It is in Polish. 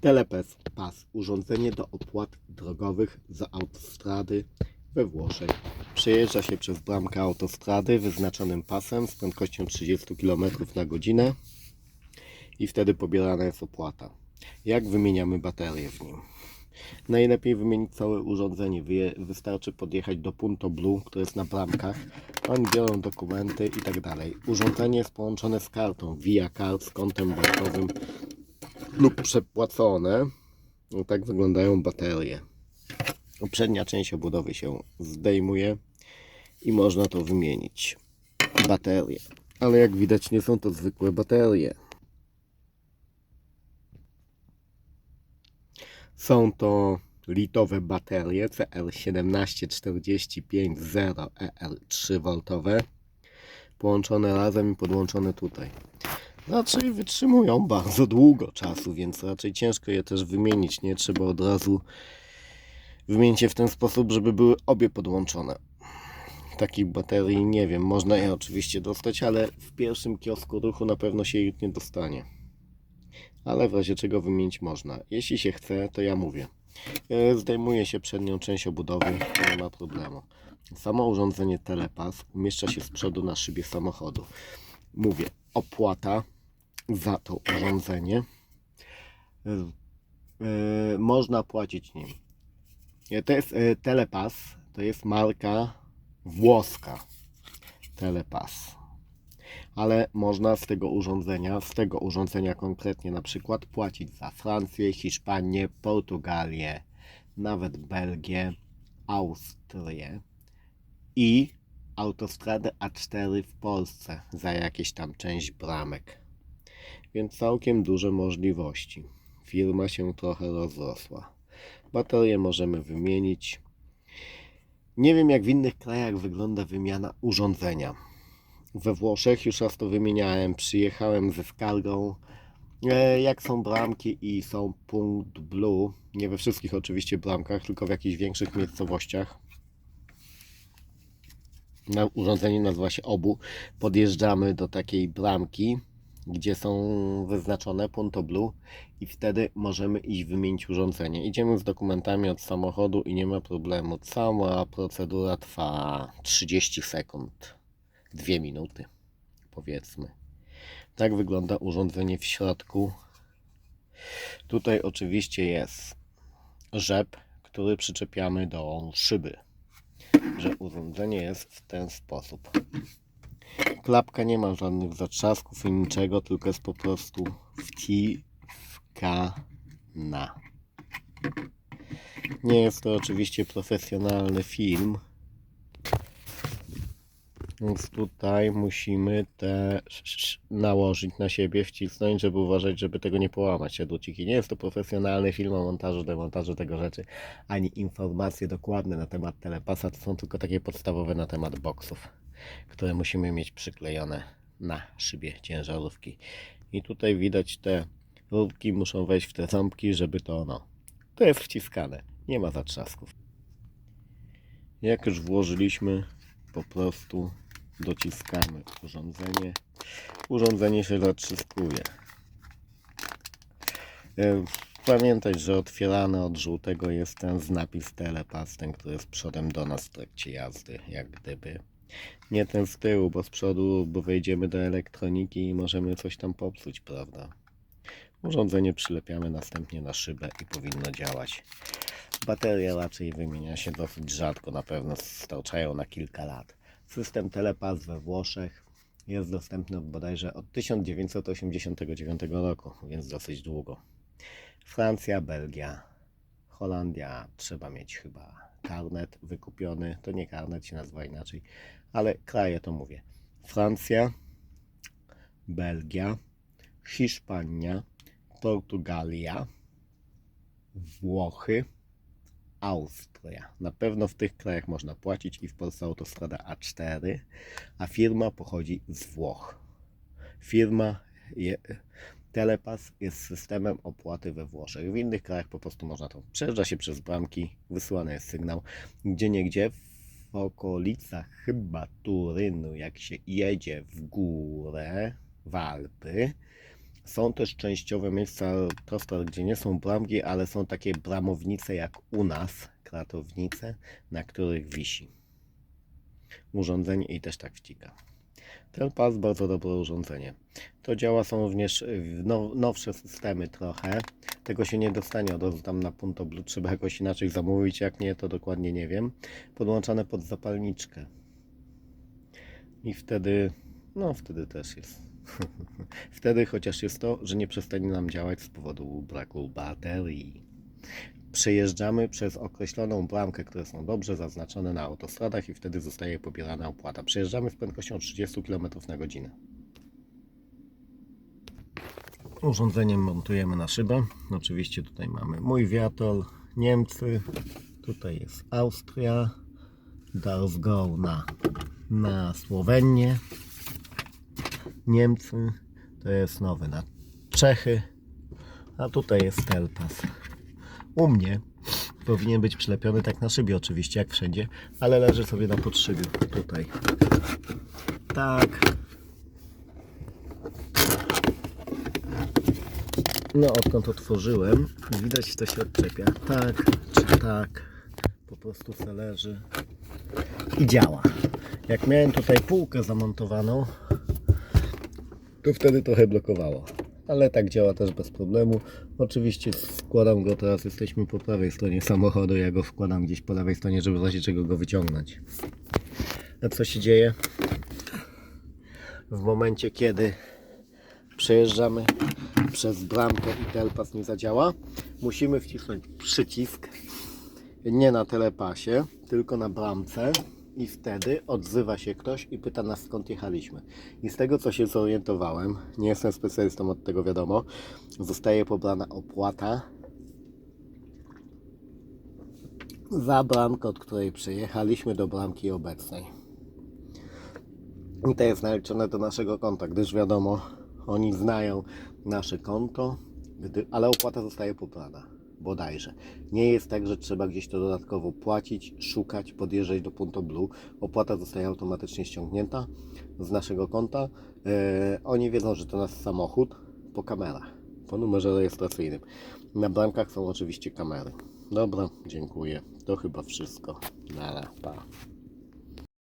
Telepes Pass. Urządzenie do opłat drogowych za autostrady we Włoszech. Przejeżdża się przez bramkę autostrady wyznaczonym pasem z prędkością 30 km na godzinę i wtedy pobierana jest opłata. Jak wymieniamy baterię w nim? Najlepiej wymienić całe urządzenie. Wy- Wystarczy podjechać do Punto Blue, które jest na bramkach. Oni biorą dokumenty i tak dalej. Urządzenie jest połączone z kartą Via Card z kontem bankowym lub przepłacone. No tak wyglądają baterie. Przednia część obudowy się zdejmuje i można to wymienić. Baterie. Ale jak widać nie są to zwykłe baterie. Są to litowe baterie CL17450EL 3V połączone razem i podłączone tutaj. Raczej wytrzymują bardzo długo czasu, więc raczej ciężko je też wymienić. Nie trzeba od razu wymienić je w ten sposób, żeby były obie podłączone. Takich baterii nie wiem, można je oczywiście dostać, ale w pierwszym kiosku ruchu na pewno się ich nie dostanie ale w razie czego wymienić można. Jeśli się chce, to ja mówię. E, Zdejmuje się przednią część obudowy, nie ma problemu. Samo urządzenie Telepass umieszcza się z przodu na szybie samochodu. Mówię, opłata za to urządzenie e, e, można płacić nim. E, To jest Telepass, to jest marka włoska. Telepass ale można z tego urządzenia, z tego urządzenia konkretnie na przykład płacić za Francję, Hiszpanię, Portugalię, nawet Belgię, Austrię i autostradę A4 w Polsce za jakieś tam część bramek. Więc całkiem duże możliwości. Firma się trochę rozrosła. Baterie możemy wymienić. Nie wiem jak w innych krajach wygląda wymiana urządzenia we Włoszech, już raz to wymieniałem, przyjechałem ze skargą, e, jak są bramki i są punkt blue, nie we wszystkich oczywiście bramkach, tylko w jakichś większych miejscowościach. Na urządzenie nazywa się obu. Podjeżdżamy do takiej bramki, gdzie są wyznaczone punto blue i wtedy możemy iść wymienić urządzenie. Idziemy z dokumentami od samochodu i nie ma problemu. Cała procedura trwa 30 sekund dwie minuty, powiedzmy. Tak wygląda urządzenie w środku. Tutaj oczywiście jest rzep, który przyczepiamy do szyby. Że urządzenie jest w ten sposób. Klapka nie ma żadnych zatrzasków i niczego, tylko jest po prostu wciskana. Nie jest to oczywiście profesjonalny film, więc tutaj musimy te nałożyć na siebie, wcisnąć, żeby uważać, żeby tego nie połamać się. Nie jest to profesjonalny film o montażu, demontażu tego rzeczy, ani informacje dokładne na temat telepasa, to są tylko takie podstawowe na temat boksów, które musimy mieć przyklejone na szybie ciężarówki. I tutaj widać te rurki muszą wejść w te ząbki, żeby to no, to jest wciskane, nie ma zatrzasków. Jak już włożyliśmy po prostu dociskamy urządzenie. Urządzenie się zatrzyskuje. E, Pamiętać, że otwierany od żółtego jest ten z napis telepass, ten, który jest przodem do nas w trakcie jazdy, jak gdyby. Nie ten z tyłu, bo z przodu, bo wejdziemy do elektroniki i możemy coś tam popsuć, prawda? Urządzenie przylepiamy następnie na szybę i powinno działać. Baterie raczej wymienia się dosyć rzadko, na pewno starczają na kilka lat. System Telepass we Włoszech jest dostępny bodajże od 1989 roku, więc dosyć długo. Francja, Belgia, Holandia trzeba mieć chyba karnet wykupiony. To nie karnet się nazywa inaczej, ale kraje to mówię. Francja, Belgia, Hiszpania, Portugalia, Włochy, Austria. Na pewno w tych krajach można płacić i w Polsce autostrada A4, a firma pochodzi z Włoch. Firma je, Telepass jest systemem opłaty we Włoszech. W innych krajach po prostu można to. Przejeżdża się przez bramki, wysyłany jest sygnał. Gdzie niegdzie w okolicach chyba Turynu, jak się jedzie w górę, w Alpy, Są też częściowe miejsca prosto, gdzie nie są bramki, ale są takie bramownice jak u nas, kratownice, na których wisi urządzenie i też tak wcika. Ten pas bardzo dobre urządzenie. To działa są również w now, nowsze systemy trochę. Tego się nie dostanie od razu tam na Punto Blue. Trzeba jakoś inaczej zamówić. Jak nie, to dokładnie nie wiem. Podłączane pod zapalniczkę. I wtedy, no wtedy też jest. wtedy chociaż jest to, że nie przestanie nam działać z powodu braku baterii. Przejeżdżamy przez określoną bramkę, które są dobrze zaznaczone na autostradach i wtedy zostaje pobierana opłata. Przejeżdżamy z prędkością 30 km na godzinę. Urządzeniem montujemy na szybę. Oczywiście tutaj mamy mój wiatol, Niemcy, tutaj jest Austria, Darsgau na, na Słowenię, Niemcy, to jest nowy na Czechy, a tutaj jest Telpas. U mnie powinien być przylepiony tak na szybie oczywiście, jak wszędzie, ale leży sobie na podszybiu tutaj. Tak. No odkąd otworzyłem, widać to się odczepia. Tak czy tak. Po prostu se leży i działa. Jak miałem tutaj półkę zamontowaną, to wtedy trochę blokowało. Ale tak działa też bez problemu. Oczywiście składam go teraz, jesteśmy po prawej stronie samochodu. Ja go wkładam gdzieś po lewej stronie, żeby w razie czego go wyciągnąć. A co się dzieje? W momencie, kiedy przejeżdżamy przez bramkę i telpas nie zadziała, musimy wcisnąć przycisk nie na telepasie, tylko na bramce i wtedy odzywa się ktoś i pyta nas skąd jechaliśmy. I z tego co się zorientowałem, nie jestem specjalistą od tego wiadomo, zostaje pobrana opłata za bramkę, od której przyjechaliśmy do bramki obecnej. I to jest naliczone do naszego konta, gdyż wiadomo, oni znają nasze konto, gdy, ale opłata zostaje pobrana. Bodajże. Nie jest tak, że trzeba gdzieś to dodatkowo płacić, szukać, podjeżdżać do Punto Blue. Opłata zostaje automatycznie ściągnięta z naszego konta. E, oni wiedzą, że to nasz samochód po kamerach, po numerze rejestracyjnym. Na bramkach są oczywiście kamery. Dobra, dziękuję. To chyba wszystko. Nara, pa.